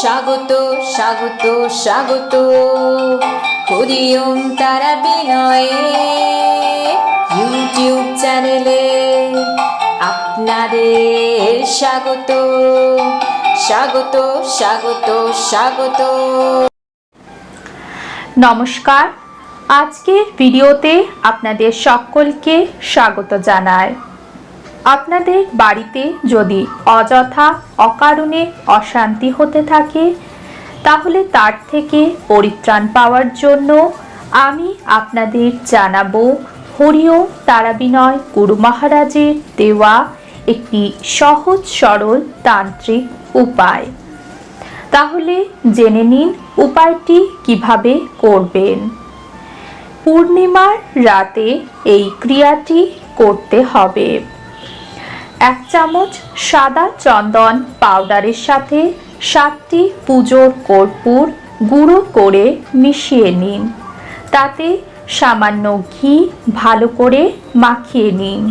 স্বাগত স্বাগত স্বাগত। হরিওম তারা বিনয়ে ইউটিউব চ্যানেলে আপনাদের স্বাগত। স্বাগত স্বাগত স্বাগত। নমস্কার। আজকের ভিডিওতে আপনাদের সকলকে স্বাগত জানাই। আপনাদের বাড়িতে যদি অযথা অকারণে অশান্তি হতে থাকে, তাহলে তার থেকে পরিত্রাণ পাওয়ার জন্য আমি আপনাদের জানাব হরিও তারাবিনয় গুরু মহারাজের দেওয়া একটি সহজ সরল তান্ত্রিক উপায়। তাহলে জেনে নিন উপায়টি কীভাবে করবেন। পূর্ণিমার রাতে এই ক্রিয়াটি করতে হবে। এক চামচ সাদা চন্দন পাউডারের সাথে সাতটি পুজোর কর্পূর গুঁড়ো করে মিশিয়ে নিন। তাতে সামান্য ঘি ভালো করে মাখিয়ে নিন।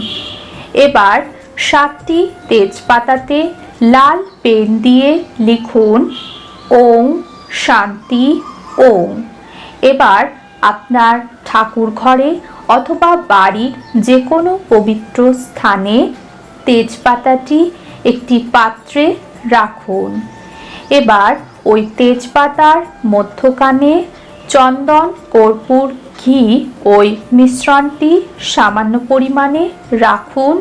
এবার সাতটি তেজপাতাতে লাল পেন দিয়ে লিখুন, ওং শান্তি, ওং। এবার আপনার ঠাকুর ঘরে অথবা বাড়ির যে কোনো পবিত্র স্থানে তেজপাতাটি একটি পাত্রে রাখুন। এবার ওই তেজপাতার মধ্যখানে চন্দন, কর্পূর, ঘি, ওই মিশ্রণটি সামান্য পরিমাণে রাখুন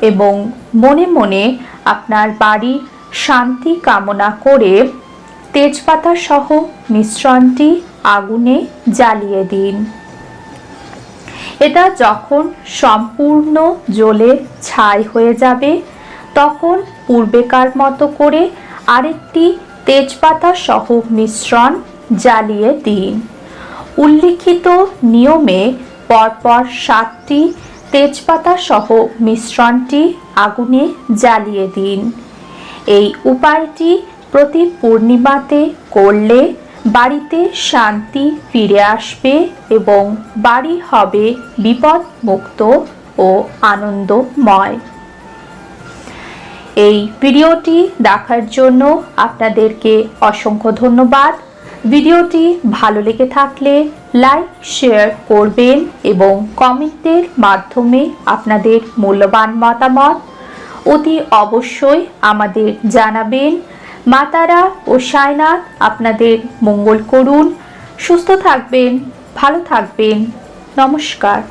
এবং মনে মনে আপনার বাড়ির শান্তি কামনা করে তেজপাতা সহ মিশ্রণটি আগুনে জ্বালিয়ে দিন। এটা যখন সম্পূর্ণ জ্বলে ছাই হয়ে যাবে, তখন পূর্বেকার মতো করে আরেকটি তেজপাতা সহ মিশ্রণ জ্বালিয়ে দিন। উল্লিখিত নিয়মে পরপর সাতটি তেজপাতা সহ মিশ্রণটি আগুনে জ্বালিয়ে দিন। এই উপায়টি প্রতি পূর্ণিমাতে করলে বাড়িতে শান্তি ফিরে আসবে এবং বাড়ি হবে বিপদ মুক্ত ও আনন্দময়। এই ভিডিওটি দেখার জন্য আপনাদেরকে অসংখ্য ধন্যবাদ। ভিডিওটি ভালো লেগে থাকলে লাইক, শেয়ার করবেন এবং কমেন্টের মাধ্যমে আপনাদের মূল্যবান মতামত অতি অবশ্যই আমাদের জানাবেন। মাতারা ও সায়নাথ আপনাদের মঙ্গল করুন। সুস্থ থাকবেন ভালো থাকবেন। নমস্কার।